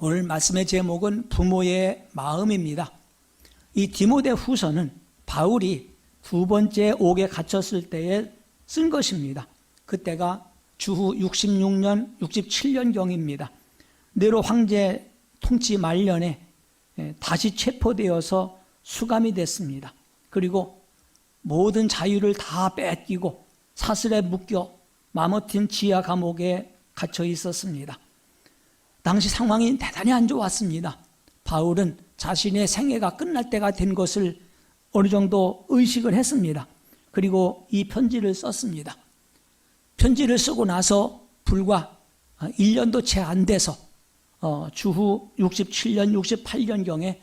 오늘 말씀의 제목은 부모의 마음입니다. 이 디모데 후서는 바울이 두 번째 옥에 갇혔을 때에 쓴 것입니다. 그때가 주후 66년, 67년경입니다. 네로 황제 통치 말년에 예, 다시 체포되어서 수감이 됐습니다. 그리고 모든 자유를 다 뺏기고 사슬에 묶여 마모틴 지하 감옥에 갇혀 있었습니다. 당시 상황이 대단히 안 좋았습니다. 바울은 자신의 생애가 끝날 때가 된 것을 어느 정도 의식을 했습니다. 그리고 이 편지를 썼습니다. 편지를 쓰고 나서 불과 1년도 채 안 돼서 어, 주후 67년, 68년경에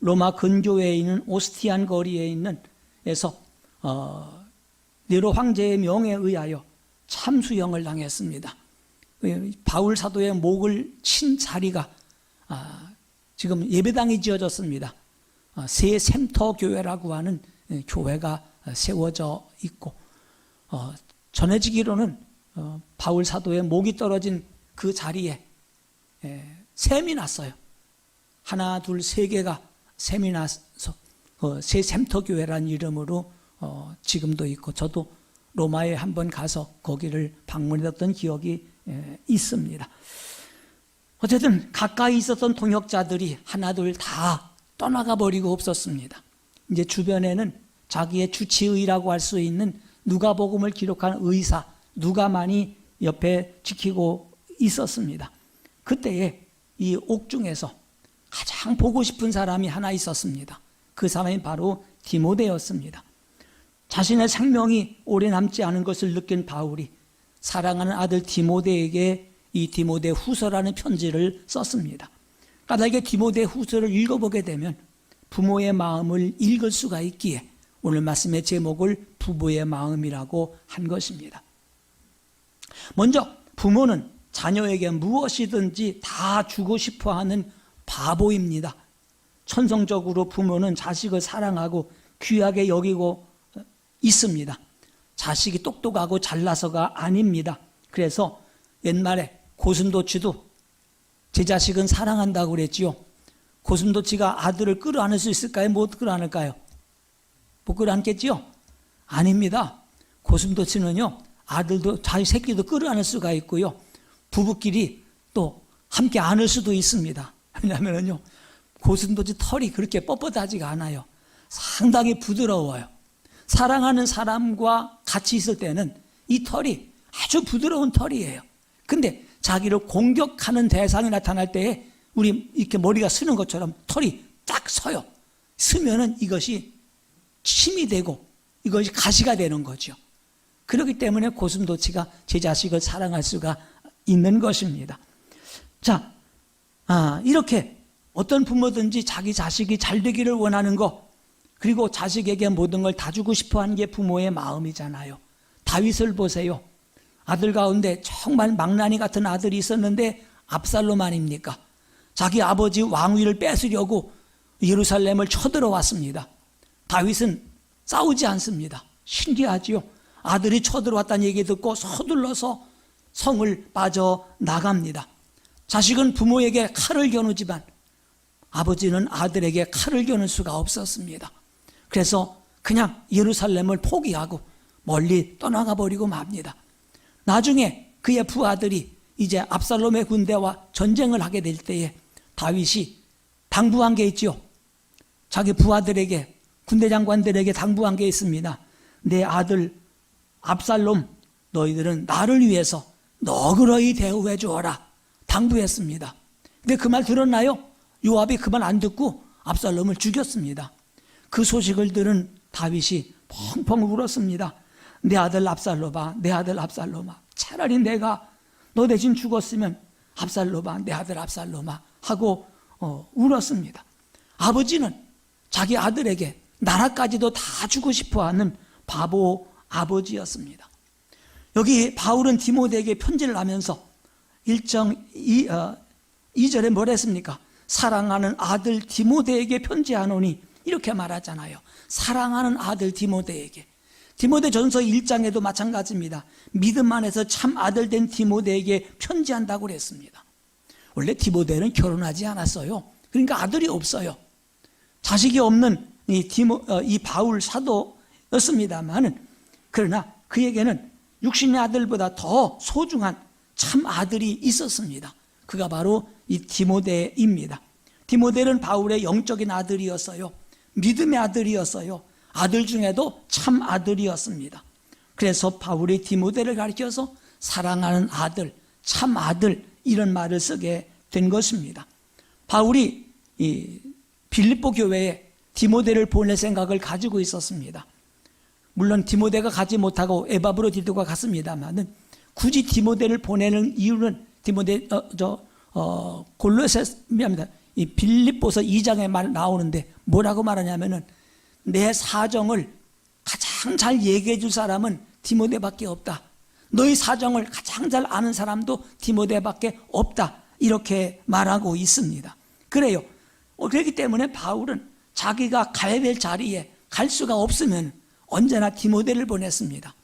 로마 근교에 있는 오스티안 거리에 있는 에서 어, 네로 황제의 명에 의하여 참수형을 당했습니다. 바울 사도의 목을 친 자리가 아, 지금 예배당이 지어졌습니다. 아, 새 샘터 교회라고 하는 예, 교회가 세워져 있고 어, 전해지기로는 어, 바울 사도의 목이 떨어진 그 자리에 예, 샘이 났어요. 하나, 둘, 세 개가 샘이 나서 어, 새 샘터 교회란 이름으로 어, 지금도 있고 저도 로마에 한번 가서 거기를 방문했던 기억이 예, 있습니다. 어쨌든 가까이 있었던 통역자들이 하나둘 다 떠나가 버리고 없었습니다. 이제 주변에는 자기의 주치의라고 할 수 있는 누가복음을 기록한 의사 누가만이 옆에 지키고 있었습니다. 그때에 이 옥중에서 가장 보고 싶은 사람이 하나 있었습니다. 그 사람이 바로 디모데였습니다. 자신의 생명이 오래 남지 않은 것을 느낀 바울이 사랑하는 아들 디모데에게 이 디모데 후서라는 편지를 썼습니다. 까닭에 디모데 후서를 읽어보게 되면 부모의 마음을 읽을 수가 있기에 오늘 말씀의 제목을 부부의 마음이라고 한 것입니다. 먼저 부모는 자녀에게 무엇이든지 다 주고 싶어 하는 바보입니다. 천성적으로 부모는 자식을 사랑하고 귀하게 여기고 있습니다. 자식이 똑똑하고 잘나서가 아닙니다. 그래서 옛말에 고슴도치도 제 자식은 사랑한다고 그랬지요. 고슴도치가 아들을 끌어안을 수 있을까요? 못 끌어안을까요? 못 끌어안겠지요? 아닙니다. 고슴도치는요, 아들도, 자기 새끼도 끌어안을 수가 있고요. 부부끼리 또 함께 안을 수도 있습니다. 왜냐하면요, 고슴도치 털이 그렇게 뻣뻣하지가 않아요. 상당히 부드러워요. 사랑하는 사람과 같이 있을 때는 이 털이 아주 부드러운 털이에요. 근데 자기를 공격하는 대상이 나타날 때에 우리 이렇게 머리가 쓰는 것처럼 털이 딱 서요. 쓰면은 이것이 침이 되고 이것이 가시가 되는 거죠. 그렇기 때문에 고슴도치가 제 자식을 사랑할 수가 있는 것입니다. 자, 아, 이렇게 어떤 부모든지 자기 자식이 잘 되기를 원하는 것, 그리고 자식에게 모든 걸 다 주고 싶어 하는 게 부모의 마음이잖아요. 다윗을 보세요. 아들 가운데 정말 망나니 같은 아들이 있었는데 압살롬 아닙니까? 자기 아버지 왕위를 뺏으려고 예루살렘을 쳐들어왔습니다. 다윗은 싸우지 않습니다. 신기하지요. 아들이 쳐들어왔다는 얘기 듣고 서둘러서 성을 빠져 나갑니다. 자식은 부모에게 칼을 겨누지만 아버지는 아들에게 칼을 겨눌 수가 없었습니다. 그래서 그냥 예루살렘을 포기하고 멀리 떠나가 버리고 맙니다. 나중에 그의 부하들이 이제 압살롬의 군대와 전쟁을 하게 될 때에 다윗이 당부한 게 있죠. 자기 부하들에게 군대 장관들에게 당부한 게 있습니다. 내 아들 압살롬 너희들은 나를 위해서 너그러이 대우해 주어라 당부했습니다. 근데 그 말 들었나요? 요압이 그 말 안 듣고 압살롬을 죽였습니다. 그 소식을 들은 다윗이 펑펑 울었습니다. 내 아들 압살로바, 내 아들 압살로마. 차라리 내가 너 대신 죽었으면 압살로바, 내 아들 압살로마 하고 어, 울었습니다. 아버지는 자기 아들에게 나라까지도 다 주고 싶어하는 바보 아버지였습니다. 여기 바울은 디모데에게 편지를 하면서 일정 2, 어, 2절에 뭘 했습니까? 사랑하는 아들 디모데에게 편지하노니 이렇게 말하잖아요. 사랑하는 아들 디모데에게. 디모데 전서 1장에도 마찬가지입니다. 믿음 안에서 참 아들 된 디모데에게 편지한다고 그랬습니다. 원래 디모데는 결혼하지 않았어요. 그러니까 아들이 없어요. 자식이 없는 이 디모 어, 이 바울 사도였습니다만은 그러나 그에게는 육신의 아들보다 더 소중한 참 아들이 있었습니다. 그가 바로 이 디모데입니다. 디모데는 바울의 영적인 아들이었어요. 믿음의 아들이었어요. 아들 중에도 참 아들이었습니다. 그래서 바울이 디모데를 가리켜서 사랑하는 아들, 참 아들 이런 말을 쓰게 된 것입니다. 바울이 이 빌립보 교회에 디모데를 보낼 생각을 가지고 있었습니다. 물론 디모데가 가지 못하고 에바브로 디도가 갔습니다만은 굳이 디모데를 보내는 이유는 디모데 어, 저 어, 골로새 미안합니다. 이 빌립보서 2장에 말 나오는데 뭐라고 말하냐면은 내 사정을 가장 잘 얘기해 줄 사람은 디모데밖에 없다. 너희 사정을 가장 잘 아는 사람도 디모데밖에 없다. 이렇게 말하고 있습니다. 그래요. 어, 그렇기 때문에 바울은 자기가 가야 될 자리에 갈 수가 없으면 언제나 디모데를 보냈습니다.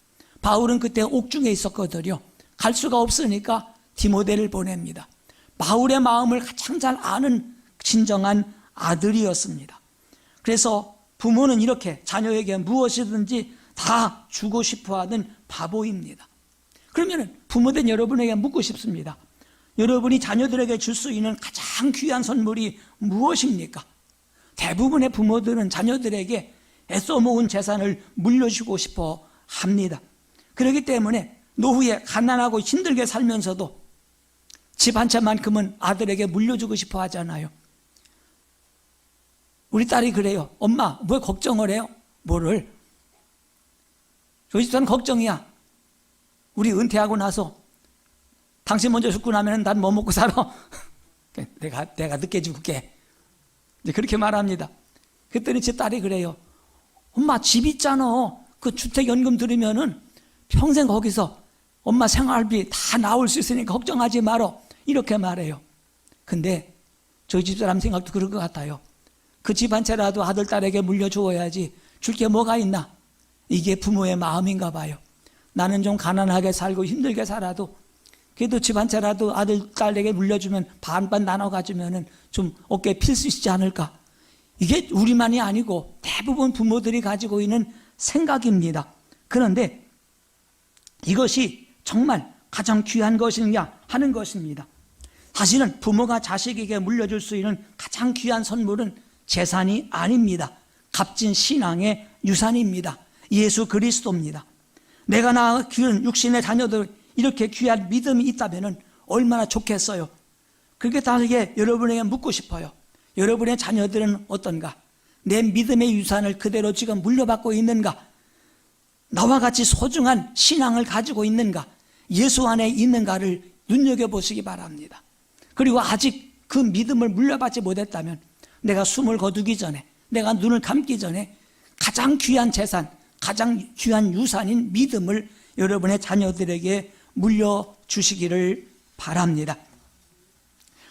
바울은 그때 옥중에 있었거든요. 갈 수가 없으니까 디모데를 보냅니다. 바울의 마음을 가장 잘 아는 진정한 아들이었습니다. 그래서 부모는 이렇게 자녀에게 무엇이든지 다 주고 싶어 하는 바보입니다. 그러면 부모된 여러분에게 묻고 싶습니다. 여러분이 자녀들에게 줄 수 있는 가장 귀한 선물이 무엇입니까? 대부분의 부모들은 자녀들에게 애써 모은 재산을 물려주고 싶어 합니다. 그렇기 때문에 노후에 가난하고 힘들게 살면서도 집 한 채만큼은 아들에게 물려주고 싶어 하잖아요. 우리 딸이 그래요. 엄마, 왜 걱정을 해요? 뭐를? 저희 집사는 걱정이야. 우리 은퇴하고 나서 당신 먼저 죽고 나면 난 뭐 먹고 살아? 내가, 내가 늦게 죽을게. 이제 그렇게 말합니다. 그랬더니 제 딸이 그래요. 엄마 집 있잖아. 그 주택연금 들으면은 평생 거기서 엄마 생활비 다 나올 수 있으니까 걱정하지 말어. 이렇게 말해요. 근데 저희 집사람 생각도 그럴 것 같아요. 그 집 한 채라도 아들, 딸에게 물려주어야지. 줄 게 뭐가 있나? 이게 부모의 마음인가 봐요. 나는 좀 가난하게 살고 힘들게 살아도 그래도 집 한 채라도 아들, 딸에게 물려주면 반반 나눠 가지면은 좀 어깨에 필 수 있지 않을까? 이게 우리만이 아니고 대부분 부모들이 가지고 있는 생각입니다. 그런데 이것이 정말 가장 귀한 것이냐 하는 것입니다. 사실은 부모가 자식에게 물려줄 수 있는 가장 귀한 선물은 재산이 아닙니다. 값진 신앙의 유산입니다. 예수 그리스도입니다. 내가 낳아 키운 육신의 자녀들 이렇게 귀한 믿음이 있다면 얼마나 좋겠어요. 그렇게 다르게 여러분에게 묻고 싶어요. 여러분의 자녀들은 어떤가? 내 믿음의 유산을 그대로 지금 물려받고 있는가? 나와 같이 소중한 신앙을 가지고 있는가? 예수 안에 있는가를 눈여겨보시기 바랍니다. 그리고 아직 그 믿음을 물려받지 못했다면 내가 숨을 거두기 전에, 내가 눈을 감기 전에 가장 귀한 재산, 가장 귀한 유산인 믿음을 여러분의 자녀들에게 물려주시기를 바랍니다.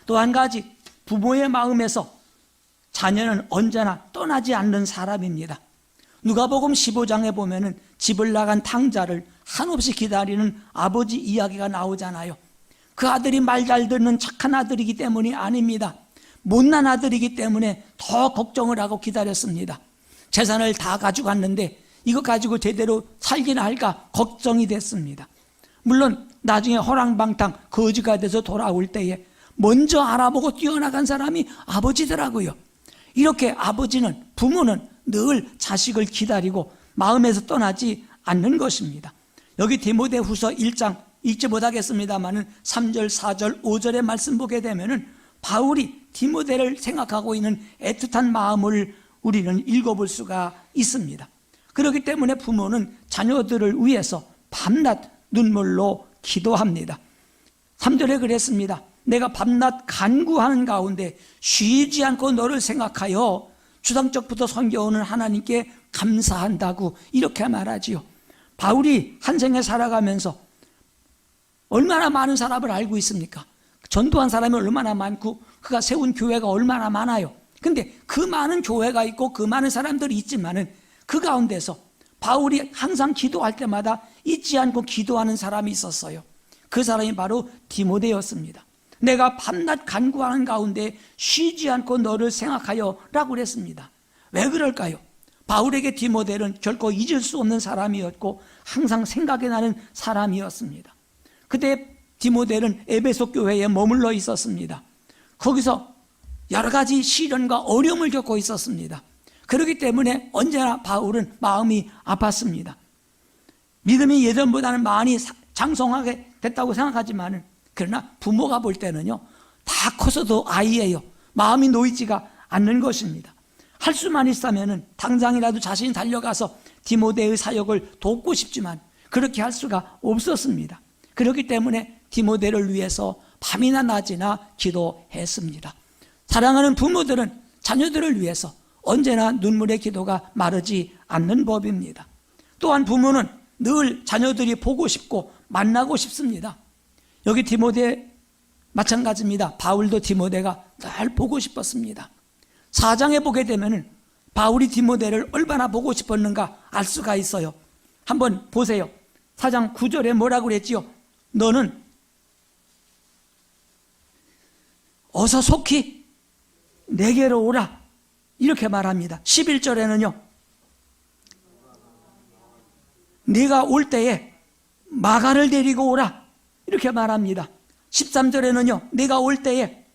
또 한 가지, 부모의 마음에서 자녀는 언제나 떠나지 않는 사람입니다. 누가복음 15장에 보면은 집을 나간 탕자를 한없이 기다리는 아버지 이야기가 나오잖아요. 그 아들이 말 잘 듣는 착한 아들이기 때문이 아닙니다. 못난 아들이기 때문에 더 걱정을 하고 기다렸습니다. 재산을 다 가져갔는데 이거 가지고 제대로 살기나 할까 걱정이 됐습니다. 물론 나중에 허랑방탕 거지가 돼서 돌아올 때에 먼저 알아보고 뛰어나간 사람이 아버지더라고요. 이렇게 아버지는 부모는 늘 자식을 기다리고 마음에서 떠나지 않는 것입니다. 여기 디모데 후서 1장 읽지 못하겠습니다만은 3절, 4절, 5절의 말씀 보게 되면은 바울이 디모데를 생각하고 있는 애틋한 마음을 우리는 읽어볼 수가 있습니다. 그렇기 때문에 부모는 자녀들을 위해서 밤낮 눈물로 기도합니다. 3절에 그랬습니다. 내가 밤낮 간구하는 가운데 쉬지 않고 너를 생각하여 주상적부터 섬겨오는 하나님께 감사한다고 이렇게 말하지요. 바울이 한 생에 살아가면서 얼마나 많은 사람을 알고 있습니까? 전도한 사람이 얼마나 많고 그가 세운 교회가 얼마나 많아요. 근데 그 많은 교회가 있고 그 많은 사람들이 있지만은 그 가운데서 바울이 항상 기도할 때마다 잊지 않고 기도하는 사람이 있었어요. 그 사람이 바로 디모데였습니다. 내가 밤낮 간구하는 가운데 쉬지 않고 너를 생각하여 라고 그랬습니다. 왜 그럴까요? 바울에게 디모데는 결코 잊을 수 없는 사람이었고 항상 생각이 나는 사람이었습니다. 그때 디모데는 에베소 교회에 머물러 있었습니다. 거기서 여러 가지 시련과 어려움을 겪고 있었습니다. 그렇기 때문에 언제나 바울은 마음이 아팠습니다. 믿음이 예전보다는 많이 장성하게 됐다고 생각하지만은 그러나 부모가 볼 때는요 다 커서도 아이예요. 마음이 놓이지가 않는 것입니다. 할 수만 있다면은 당장이라도 자신이 달려가서 디모데의 사역을 돕고 싶지만 그렇게 할 수가 없었습니다. 그렇기 때문에 디모데를 위해서 밤이나 낮이나 기도했습니다. 사랑하는 부모들은 자녀들을 위해서 언제나 눈물의 기도가 마르지 않는 법입니다. 또한 부모는 늘 자녀들이 보고 싶고 만나고 싶습니다. 여기 디모데 마찬가지입니다. 바울도 디모데가 늘 보고 싶었습니다. 사장에 보게 되면은 바울이 디모데를 얼마나 보고 싶었는가 알 수가 있어요. 한번 보세요. 사장 9절에 뭐라고 그랬지요? 너는 어서 속히 내게로 오라. 이렇게 말합니다. 11절에는요. 네가 올 때에 마가를 데리고 오라. 이렇게 말합니다. 13절에는요. 네가 올 때에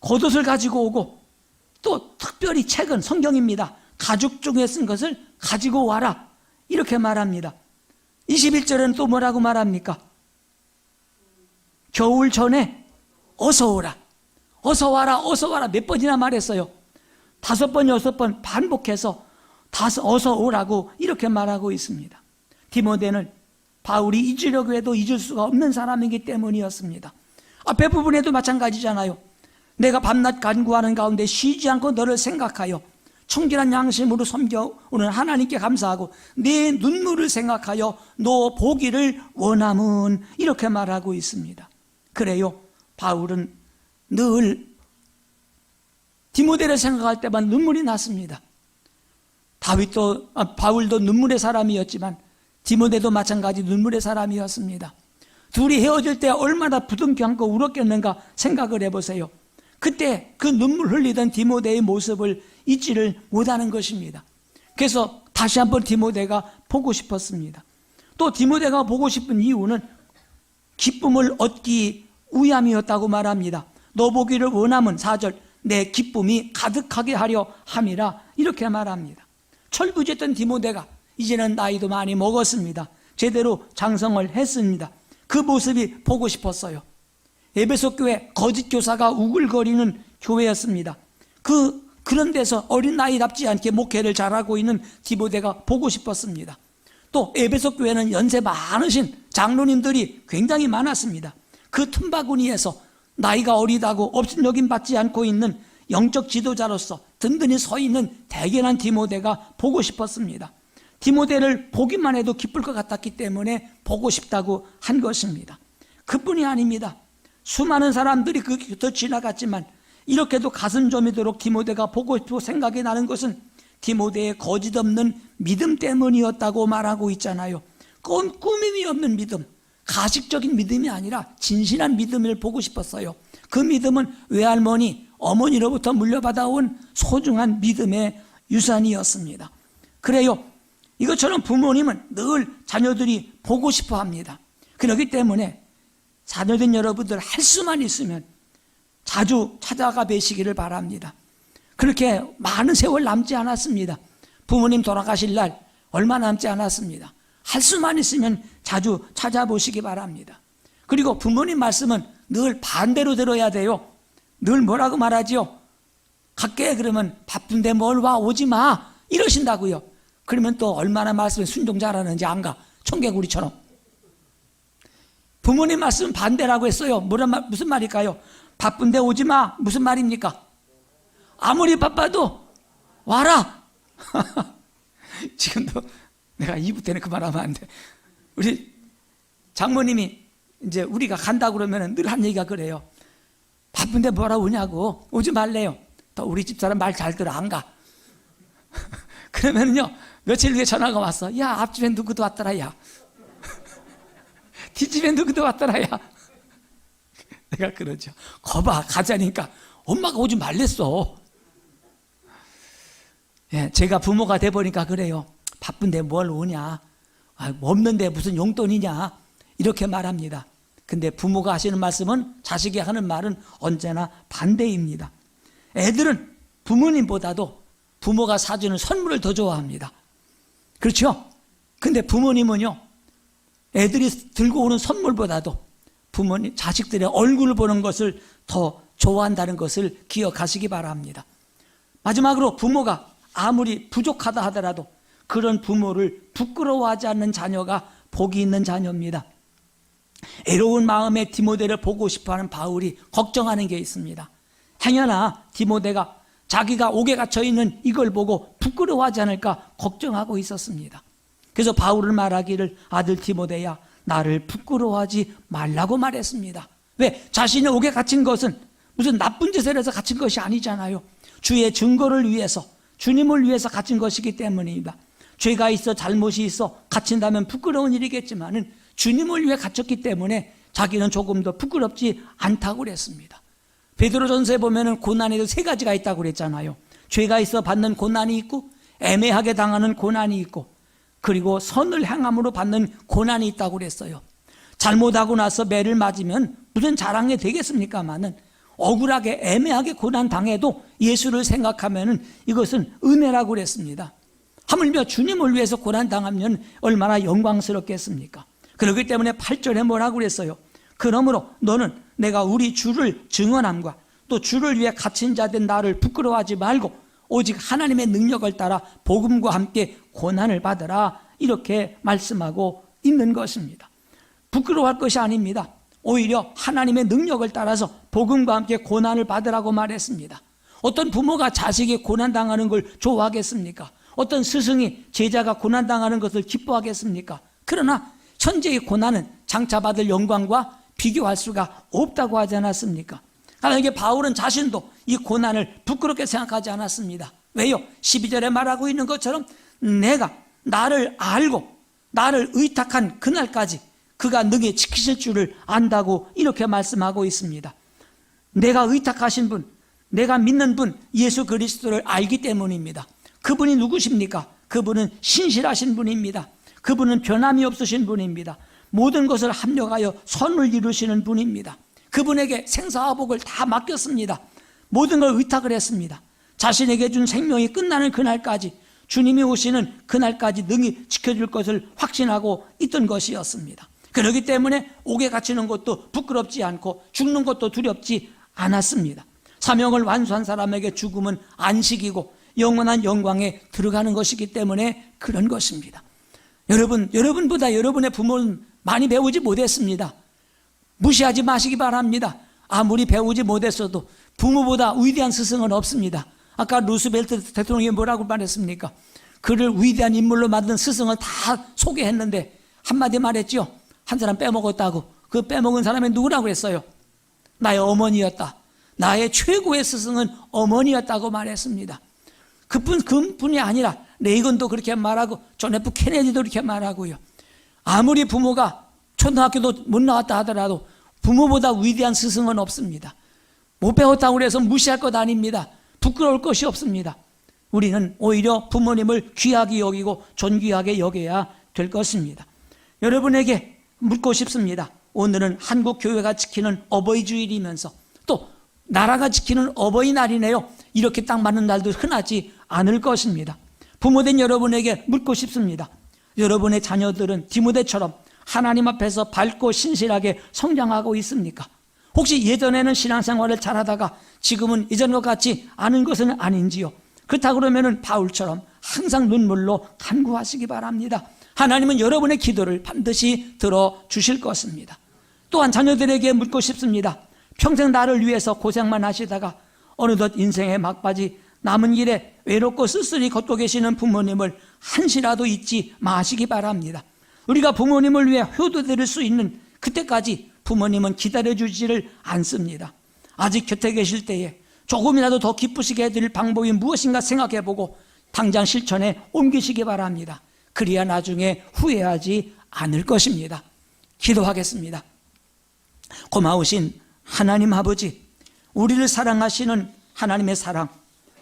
겉옷을 가지고 오고 또 특별히 책은 성경입니다. 가죽 중에 쓴 것을 가지고 와라. 이렇게 말합니다. 21절에는 또 뭐라고 말합니까? 겨울 전에 어서 오라. 어서 와라, 어서 와라 몇 번이나 말했어요. 다섯 번, 여섯 번 반복해서 다섯, 어서 오라고 이렇게 말하고 있습니다. 디모데는 바울이 잊으려고 해도 잊을 수가 없는 사람이기 때문이었습니다. 앞에 부분에도 마찬가지잖아요. 내가 밤낮 간구하는 가운데 쉬지 않고 너를 생각하여 청결한 양심으로 섬겨오는 하나님께 감사하고 내 눈물을 생각하여 너 보기를 원함은 이렇게 말하고 있습니다. 그래요. 바울은 늘 디모데를 생각할 때만 눈물이 났습니다. 다윗도 아, 바울도 눈물의 사람이었지만 디모데도 마찬가지 눈물의 사람이었습니다. 둘이 헤어질 때 얼마나 부둥켜 안고 울었겠는가 생각을 해보세요. 그때 그 눈물 흘리던 디모데의 모습을 잊지를 못하는 것입니다. 그래서 다시 한번 디모데가 보고 싶었습니다. 또 디모데가 보고 싶은 이유는 기쁨을 얻기 위함이었다고 말합니다. 너 보기를 원함은 4절 내 기쁨이 가득하게 하려 함이라 이렇게 말합니다. 철부지했던 디모데가 이제는 나이도 많이 먹었습니다. 제대로 장성을 했습니다. 그 모습이 보고 싶었어요. 에베소 교회 거짓 교사가 우글거리는 교회였습니다. 그 그런 데서 어린 나이답지 않게 목회를 잘하고 있는 디모데가 보고 싶었습니다. 또 에베소 교회는 연세 많으신 장로님들이 굉장히 많았습니다. 그 틈바구니에서 나이가 어리다고 업신여김 받지 않고 있는 영적 지도자로서 든든히 서 있는 대견한 디모데가 보고 싶었습니다. 디모데를 보기만 해도 기쁠 것 같았기 때문에 보고 싶다고 한 것입니다. 그뿐이 아닙니다. 수많은 사람들이 그 곁을 지나갔지만 이렇게도 가슴 저미도록 디모데가 보고 싶고 생각이 나는 것은 디모데의 거짓 없는 믿음 때문이었다고 말하고 있잖아요. 꾸밈이 없는 믿음, 가식적인 믿음이 아니라 진실한 믿음을 보고 싶었어요. 그 믿음은 외할머니, 어머니로부터 물려받아온 소중한 믿음의 유산이었습니다. 그래요. 이것처럼 부모님은 늘 자녀들이 보고 싶어 합니다. 그렇기 때문에 자녀된 여러분들 할 수만 있으면 자주 찾아가 뵈시기를 바랍니다. 그렇게 많은 세월 남지 않았습니다. 부모님 돌아가실 날 얼마 남지 않았습니다. 할 수만 있으면 자주 찾아보시기 바랍니다. 그리고 부모님 말씀은 늘 반대로 들어야 돼요. 늘 뭐라고 말하지요? 갈게 그러면 바쁜데 뭘 와 오지 마 이러신다고요. 그러면 또 얼마나 말씀에 순종 잘하는지 안 가. 청개구리처럼. 부모님 말씀 반대라고 했어요. 뭐란 말, 무슨 말일까요? 바쁜데 오지 마. 무슨 말입니까? 아무리 바빠도 와라. 지금도 내가 2부 때는 그 말하면 안 돼. 우리 장모님이 이제 우리가 간다 그러면 늘 한 얘기가 그래요. 바쁜데 뭐라 오냐고 오지 말래요. 또 우리 집사람 말 잘 들어 안 가. 그러면요 며칠 뒤에 전화가 왔어. 야 앞집에 누구도 왔더라 야. 뒷집에 누구도 왔더라, 야. 내가 그러죠. 거봐, 가자니까 엄마가 오지 말랬어. 예, 제가 부모가 돼보니까 그래요. 바쁜데 뭘 오냐. 아, 없는데 무슨 용돈이냐. 이렇게 말합니다. 근데 부모가 하시는 말씀은 자식이 하는 말은 언제나 반대입니다. 애들은 부모님보다도 부모가 사주는 선물을 더 좋아합니다. 그렇죠? 근데 부모님은요, 애들이 들고 오는 선물보다도 부모님, 자식들의 얼굴을 보는 것을 더 좋아한다는 것을 기억하시기 바랍니다. 마지막으로 부모가 아무리 부족하다 하더라도 그런 부모를 부끄러워하지 않는 자녀가 복이 있는 자녀입니다. 애로운 마음에 디모데를 보고 싶어하는 바울이 걱정하는 게 있습니다. 행여나 디모데가 자기가 옥에 갇혀 있는 이걸 보고 부끄러워하지 않을까 걱정하고 있었습니다. 그래서 바울을 말하기를 아들 디모데야 나를 부끄러워하지 말라고 말했습니다. 왜? 자신이 옥에 갇힌 것은 무슨 나쁜 짓을 해서 갇힌 것이 아니잖아요. 주의 증거를 위해서 주님을 위해서 갇힌 것이기 때문입니다. 죄가 있어 잘못이 있어 갇힌다면 부끄러운 일이겠지만은 주님을 위해 갇혔기 때문에 자기는 조금 더 부끄럽지 않다고 그랬습니다. 베드로전서에 보면은 고난에도 세 가지가 있다고 그랬잖아요. 죄가 있어 받는 고난이 있고 애매하게 당하는 고난이 있고 그리고 선을 행함으로 받는 고난이 있다고 그랬어요. 잘못하고 나서 매를 맞으면 무슨 자랑이 되겠습니까마는 억울하게 애매하게 고난 당해도 예수를 생각하면은 이것은 은혜라고 그랬습니다. 하물며 주님을 위해서 고난 당하면 얼마나 영광스럽겠습니까? 그렇기 때문에 8절에 뭐라고 그랬어요? 그러므로 너는 내가 우리 주를 증언함과 또 주를 위해 갇힌 자 된 나를 부끄러워하지 말고 오직 하나님의 능력을 따라 복음과 함께 고난을 받으라 이렇게 말씀하고 있는 것입니다. 부끄러워할 것이 아닙니다. 오히려 하나님의 능력을 따라서 복음과 함께 고난을 받으라고 말했습니다. 어떤 부모가 자식이 고난당하는 걸 좋아하겠습니까? 어떤 스승이 제자가 고난당하는 것을 기뻐하겠습니까? 그러나 천재의 고난은 장차 받을 영광과 비교할 수가 없다고 하지 않았습니까? 하나님께 바울은 자신도 이 고난을 부끄럽게 생각하지 않았습니다. 왜요? 12절에 말하고 있는 것처럼 내가 나를 알고 나를 의탁한 그날까지 그가 능히 지키실 줄을 안다고 이렇게 말씀하고 있습니다. 내가 의탁하신 분, 내가 믿는 분 예수 그리스도를 알기 때문입니다. 그분이 누구십니까? 그분은 신실하신 분입니다. 그분은 변함이 없으신 분입니다. 모든 것을 합력하여 선을 이루시는 분입니다. 그분에게 생사와 복을 다 맡겼습니다. 모든 걸 의탁을 했습니다. 자신에게 준 생명이 끝나는 그날까지 주님이 오시는 그날까지 능히 지켜줄 것을 확신하고 있던 것이었습니다. 그렇기 때문에 옥에 갇히는 것도 부끄럽지 않고 죽는 것도 두렵지 않았습니다. 사명을 완수한 사람에게 죽음은 안식이고 영원한 영광에 들어가는 것이기 때문에 그런 것입니다. 여러분, 여러분보다 여러분의 부모는 많이 배우지 못했습니다. 무시하지 마시기 바랍니다. 아무리 배우지 못했어도 부모보다 위대한 스승은 없습니다. 아까 루스벨트 대통령이 뭐라고 말했습니까? 그를 위대한 인물로 만든 스승을 다 소개했는데 한마디 말했죠. 한 사람 빼먹었다고. 그 빼먹은 사람이 누구라고 했어요? 나의 어머니였다. 나의 최고의 스승은 어머니였다고 말했습니다. 그뿐, 그뿐이 아니라 레이건도 그렇게 말하고 존 F 케네디도 그렇게 말하고요. 아무리 부모가 초등학교도 못 나왔다 하더라도 부모보다 위대한 스승은 없습니다. 못 배웠다고 해서 무시할 것 아닙니다. 부끄러울 것이 없습니다. 우리는 오히려 부모님을 귀하게 여기고 존귀하게 여겨야 될 것입니다. 여러분에게 묻고 싶습니다. 오늘은 한국 교회가 지키는 어버이 주일이면서 또 나라가 지키는 어버이날이네요. 이렇게 딱 맞는 날도 흔하지 않을 것입니다. 부모된 여러분에게 묻고 싶습니다. 여러분의 자녀들은 디모데처럼 하나님 앞에서 밝고 신실하게 성장하고 있습니까? 혹시 예전에는 신앙생활을 잘하다가 지금은 이전과 같지 않은 것은 아닌지요? 그렇다 그러면은 바울처럼 항상 눈물로 간구하시기 바랍니다. 하나님은 여러분의 기도를 반드시 들어 주실 것입니다. 또한 자녀들에게 묻고 싶습니다. 평생 나를 위해서 고생만 하시다가 어느덧 인생의 막바지 남은 길에 외롭고 쓸쓸히 걷고 계시는 부모님을 한시라도 잊지 마시기 바랍니다. 우리가 부모님을 위해 효도드릴 수 있는 그때까지 부모님은 기다려주지를 않습니다. 아직 곁에 계실 때에 조금이라도 더 기쁘시게 해드릴 방법이 무엇인가 생각해보고 당장 실천에 옮기시기 바랍니다. 그래야 나중에 후회하지 않을 것입니다. 기도하겠습니다. 고마우신 하나님 아버지, 우리를 사랑하시는 하나님의 사랑,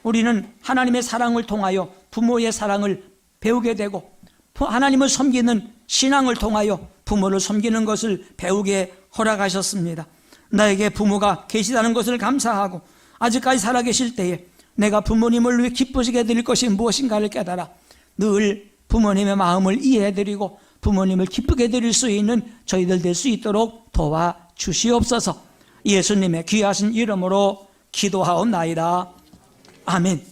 우리는 하나님의 사랑을 통하여 부모의 사랑을 배우게 되고 부- 하나님을 섬기는 신앙을 통하여 부모를 섬기는 것을 배우게 허락하셨습니다. 나에게 부모가 계시다는 것을 감사하고 아직까지 살아계실 때에 내가 부모님을 위해 기쁘시게 드릴 것이 무엇인가를 깨달아 늘 부모님의 마음을 이해해드리고 부모님을 기쁘게 드릴 수 있는 저희들 될 수 있도록 도와 주시옵소서 예수님의 귀하신 이름으로 기도하옵나이다. 아멘.